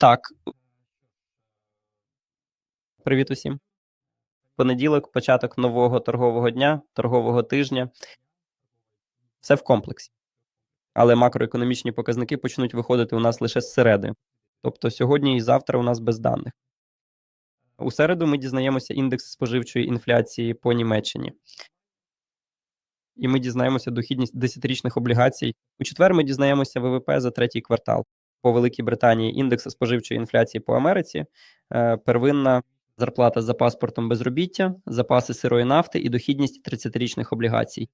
Так. Привіт усім. Понеділок, початок нового торгового дня, торгового тижня. Все в комплексі. Але макроекономічні показники почнуть виходити у нас лише з середи. Тобто сьогодні і завтра у нас без даних. У середу ми дізнаємося індекс споживчої інфляції по Німеччині. І ми дізнаємося дохідність десятирічних облігацій. У четвер ми дізнаємося ВВП за третій квартал. По Великій Британії індекс споживчої інфляції по Америці, е, первинна зарплата за паспортом безробіття, запаси сирої нафти і дохідність 30-річних облігацій.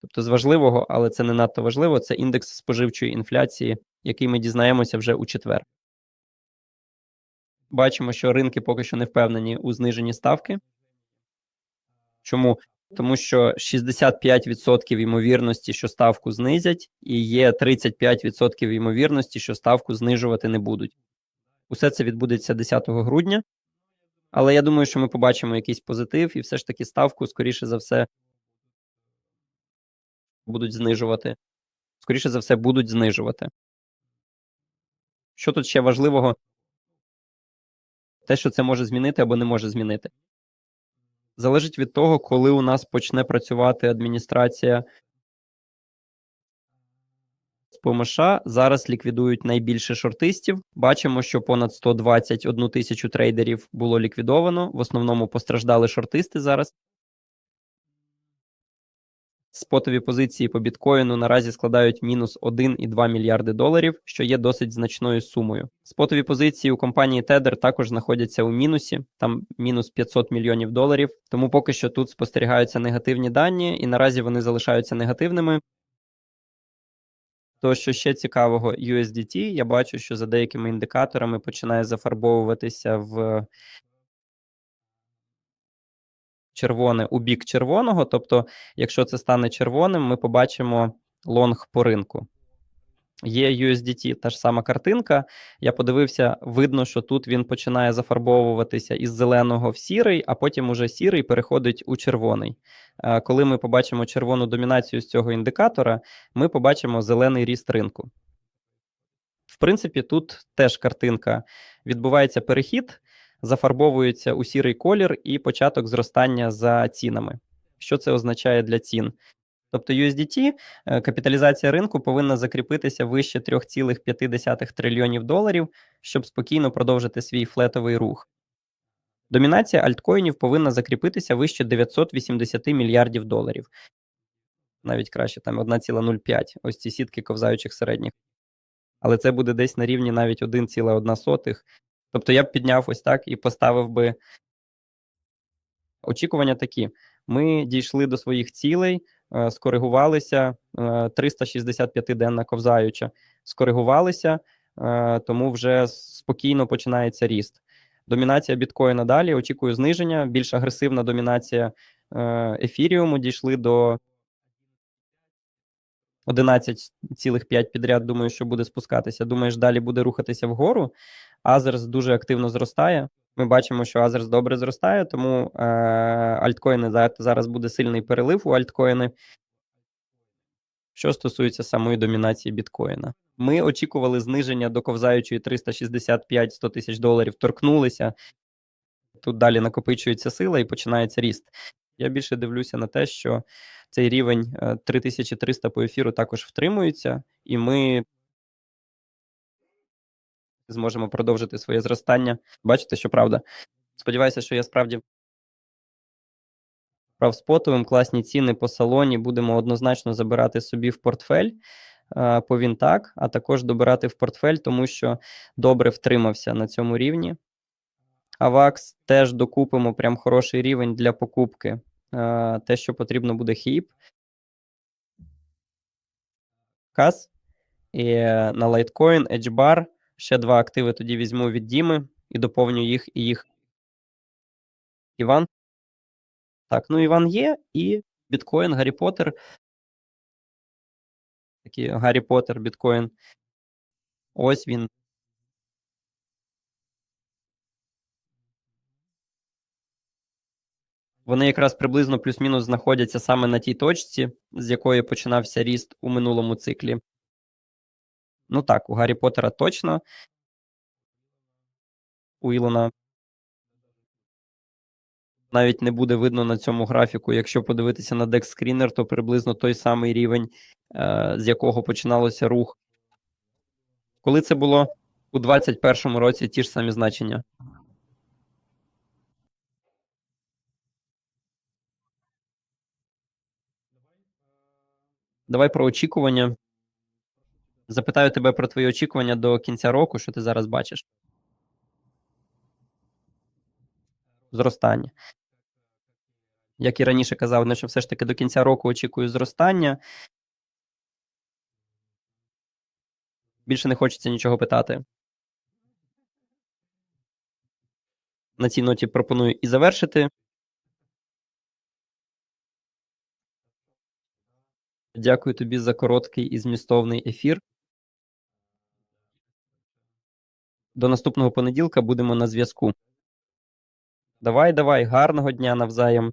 Тобто, з важливого, але це не надто важливо, це індекс споживчої інфляції, який ми дізнаємося вже у четвер. Бачимо, що ринки поки що не впевнені у зниженні ставки. Чому? Тому що 65% ймовірності, що ставку знизять, і є 35% ймовірності, що ставку знижувати не будуть. Усе це відбудеться 10 грудня. Але я думаю, що ми побачимо якийсь позитив, і все ж таки ставку, скоріше за все, будуть знижувати. Скоріше за все, будуть знижувати. Що тут ще важливого? Те, що це може змінити або не може змінити. Залежить від того, коли у нас почне працювати адміністрація ПМШ. Зараз ліквідують найбільше шортистів. Бачимо, що понад 121 тисячу трейдерів було ліквідовано. В основному постраждали шортисти зараз. Спотові позиції по біткоїну наразі складають мінус 1,2 мільярди доларів, що є досить значною сумою. Спотові позиції у компанії Tether також знаходяться у мінусі, там мінус 500 мільйонів доларів. Тому поки що тут спостерігаються негативні дані, і наразі вони залишаються негативними. То, що ще цікавого, USDT, я бачу, що за деякими індикаторами починає зафарбовуватися в червоне у бік червоного. Тобто, якщо це стане червоним, ми побачимо лонг по ринку. Є USDT, та ж сама картинка. Я подивився, видно, що тут він починає зафарбовуватися із зеленого в сірий, а потім уже сірий переходить у червоний. Коли ми побачимо червону домінацію з цього індикатора, ми побачимо зелений ріст ринку. В принципі, тут теж картинка відбувається перехід, зафарбовується у сірий колір і початок зростання за цінами. Що це означає для цін? Тобто USDT, е, капіталізація ринку повинна закріпитися вище 3,5 трильйонів доларів, щоб спокійно продовжити свій флетовий рух. Домінація альткоїнів повинна закріпитися вище 980 мільярдів доларів. Навіть краще, там 1,05. Ось ці сітки ковзаючих середніх. Але це буде десь на рівні навіть 1,1. Тобто я б підняв ось так і поставив би. Очікування такі: ми дійшли до своїх цілей. Е, скоригувалися 365-денна е, ковзаюча, скоригувалися, е, тому вже спокійно починається ріст. Домінація біткоїна далі. Очікую зниження. Більш агресивна домінація ефіріуму дійшли до 11,5 підряд. Думаю, що буде спускатися. Думаєш, далі буде рухатися вгору. Азерс дуже активно зростає. Ми бачимо, що Азерс добре зростає, тому е, альткоїни зараз буде сильний перелив у альткоїни. Що стосується самої домінації біткоїна, ми очікували зниження до ковзаючої 365-100 тисяч доларів, торкнулися. Тут далі накопичується сила і починається ріст. Я більше дивлюся на те, що цей рівень 3300 е, по ефіру також втримується, і ми зможемо продовжити своє зростання. Бачите, що правда. Сподіваюся, що я справді прав спотовим, класні ціни по салоні будемо однозначно забирати собі в портфель по Вінтак, а також добирати в портфель, тому що добре втримався на цьому рівні. Авакс теж докупимо прям хороший рівень для покупки. Те, що потрібно буде хіп. Каз. І на Litecoin, EdgeBar Ще два активи тоді візьму від Діми і доповню їх і їх. Іван. Так, ну Іван є, і біткоін, Гаррі Поттер. Такий Гаррі Поттер, біткоін. Ось він. Вони якраз приблизно плюс-мінус знаходяться саме на тій точці, з якої починався ріст у минулому циклі. Ну так, у Гаррі Поттера точно. у Ілона навіть не буде видно на цьому графіку. Якщо подивитися на Screener, то приблизно той самий рівень, е, з якого починалося рух. Коли це було? У 2021 році ті ж самі значення. Давай про очікування. Запитаю тебе про твої очікування до кінця року, що ти зараз бачиш. Зростання. Як і раніше казав, ну, що все ж таки до кінця року очікую зростання. Більше не хочеться нічого питати. На цій ноті пропоную і завершити. Дякую тобі за короткий і змістовний ефір. До наступного понеділка будемо на зв'язку. Давай, давай, гарного дня навзаєм.